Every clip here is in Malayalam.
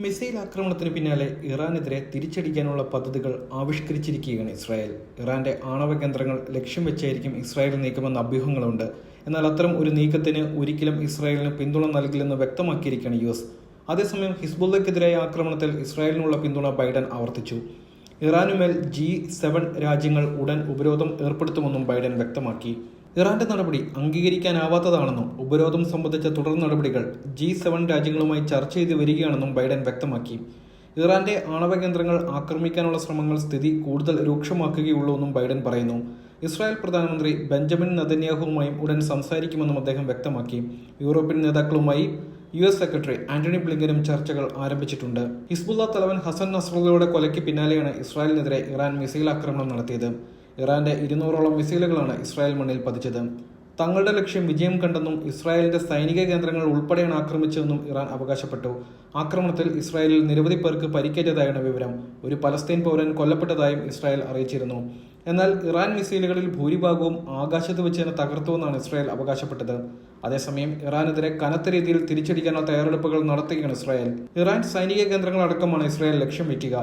മിസൈൽ ആക്രമണത്തിന് പിന്നാലെ ഇറാനെതിരെ തിരിച്ചടിക്കാനുള്ള പദ്ധതികൾ ആവിഷ്കരിച്ചിരിക്കുകയാണ് ഇസ്രായേൽ. ഇറാന്റെ ആണവ കേന്ദ്രങ്ങൾ ലക്ഷ്യം വെച്ചായിരിക്കും ഇസ്രായേൽ നീക്കമെന്ന അഭ്യൂഹങ്ങളുണ്ട്. എന്നാൽ അത്തരം ഒരു നീക്കത്തിന് ഒരിക്കലും ഇസ്രായേലിന് പിന്തുണ നൽകില്ലെന്ന് വ്യക്തമാക്കിയിരിക്കുകയാണ് യു എസ്. അതേസമയം ഹിസ്ബുള്ളക്കെതിരായ ആക്രമണത്തിൽ ഇസ്രായേലിനുള്ള പിന്തുണ ബൈഡൻ ആവർത്തിച്ചു. ഇറാനുമേൽ ജി സെവൻ രാജ്യങ്ങൾ ഉടൻ ഉപരോധം ഏർപ്പെടുത്തുമെന്നും ബൈഡൻ വ്യക്തമാക്കി. ഇറാന്റെ നടപടി അംഗീകരിക്കാനാവാത്തതാണെന്നും ഉപരോധം സംബന്ധിച്ച തുടർ നടപടികൾ ജി സെവൻ രാജ്യങ്ങളുമായി ചർച്ച ചെയ്ത് വരികയാണെന്നും ബൈഡൻ വ്യക്തമാക്കി. ഇറാന്റെ ആണവ കേന്ദ്രങ്ങൾ ആക്രമിക്കാനുള്ള ശ്രമങ്ങൾ സ്ഥിതി കൂടുതൽ രൂക്ഷമാക്കുകയുള്ളൂവെന്നും ബൈഡൻ പറയുന്നു. ഇസ്രായേൽ പ്രധാനമന്ത്രി ബെഞ്ചമിൻ നദന്യാഹുവുമായും ഉടൻ സംസാരിക്കുമെന്നും അദ്ദേഹം വ്യക്തമാക്കി. യൂറോപ്യൻ നേതാക്കളുമായി യു എസ് സെക്രട്ടറി ആന്റണി ബ്ലിങ്കനും ചർച്ചകൾ ആരംഭിച്ചിട്ടുണ്ട്. ഹിസ്ബുള്ള തലവൻ ഹസൻ നസ്രുള്ളയുടെ കൊലയ്ക്ക് പിന്നാലെയാണ് ഇസ്രായേലിനെതിരെ ഇറാൻ മിസൈൽ ആക്രമണം നടത്തിയത്. ഇറാന്റെ ഇരുന്നൂറോളം മിസൈലുകളാണ് ഇസ്രായേൽ മണ്ണിൽ പതിച്ചത്. തങ്ങളുടെ ലക്ഷ്യം വിജയം കണ്ടെന്നും ഇസ്രായേലിന്റെ സൈനിക കേന്ദ്രങ്ങൾ ഉൾപ്പെടെയാണ് ആക്രമിച്ചതെന്നും ഇറാൻ അവകാശപ്പെട്ടു. ആക്രമണത്തിൽ ഇസ്രായേലിൽ നിരവധി പേർക്ക് പരിക്കേറ്റതായാണ് വിവരം. ഒരു പലസ്തീൻ പൗരൻ കൊല്ലപ്പെട്ടതായും ഇസ്രായേൽ അറിയിച്ചിരുന്നു. എന്നാൽ ഇറാൻ മിസൈലുകളിൽ ഭൂരിഭാഗവും ആകാശത്ത് വെച്ച് തന്നെ തകർത്തുവെന്നാണ് ഇസ്രായേൽ അവകാശപ്പെട്ടത്. അതേസമയം ഇറാനെതിരെ കനത്ത രീതിയിൽ തിരിച്ചടിക്കാനുള്ള തയ്യാറെടുപ്പുകൾ നടത്തുകയാണ് ഇസ്രായേൽ. ഇറാൻ സൈനിക കേന്ദ്രങ്ങൾ കേന്ദ്രങ്ങളടക്കമാണ് ഇസ്രായേൽ ലക്ഷ്യം വയ്ക്കുക.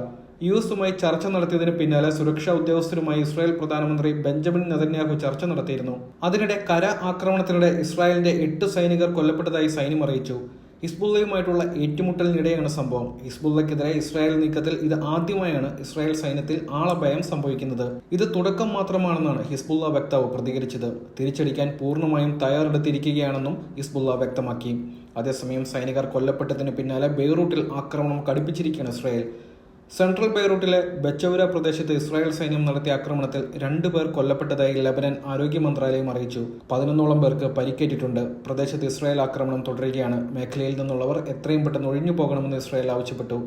യു എസുമായി ചർച്ച നടത്തിയതിന് പിന്നാലെ സുരക്ഷാ ഉദ്യോഗസ്ഥരുമായി ഇസ്രായേൽ പ്രധാനമന്ത്രി ബെഞ്ചമിൻ നെതന്യാഹു ചർച്ച നടത്തിയിരുന്നു. അതിനിടെ കര ആക്രമണത്തിനിടെ ഇസ്രായേലിന്റെ എട്ട് സൈനികർ കൊല്ലപ്പെട്ടതായി സൈന്യം അറിയിച്ചു. ഹിസ്ബുള്ളയുമായിട്ടുള്ള ഏറ്റുമുട്ടലിനിടെയാണ് സംഭവം. ഹിസ്ബുള്ളക്കെതിരെ ഇസ്രായേൽ നീക്കത്തിൽ ഇത് ആദ്യമായാണ് ഇസ്രായേൽ സൈന്യത്തിൽ ആളഭയം സംഭവിക്കുന്നത്. ഇത് തുടക്കം മാത്രമാണെന്നാണ് ഹിസ്ബുള്ള വക്താവ് പ്രതികരിച്ചത്. തിരിച്ചടിക്കാൻ പൂർണമായും തയ്യാറെടുത്തിരിക്കുകയാണെന്നും ഹിസ്ബുള്ള വ്യക്തമാക്കി. അതേസമയം സൈനികർ കൊല്ലപ്പെട്ടതിന് പിന്നാലെ ബെയ്റൂട്ടിൽ ആക്രമണം കടുപ്പിച്ചിരിക്കുകയാണ് ഇസ്രായേൽ. സെൻട്രൽ ബെയ്റൂട്ടിലെ ബച്ചൌര പ്രദേശത്ത് ഇസ്രായേൽ സൈന്യം നടത്തിയ ആക്രമണത്തിൽ രണ്ടു പേർ കൊല്ലപ്പെട്ടതായി ലബനൻ ആരോഗ്യ മന്ത്രാലയം അറിയിച്ചു. പതിനൊന്നോളം പേർക്ക് പരിക്കേറ്റിട്ടുണ്ട്. പ്രദേശത്ത് ഇസ്രായേൽ ആക്രമണം തുടരുകയാണ്. മേഖലയിൽ നിന്നുള്ളവർ എത്രയും പെട്ടെന്ന് ഒഴിഞ്ഞു പോകണമെന്ന് ഇസ്രായേൽ ആവശ്യപ്പെട്ടു.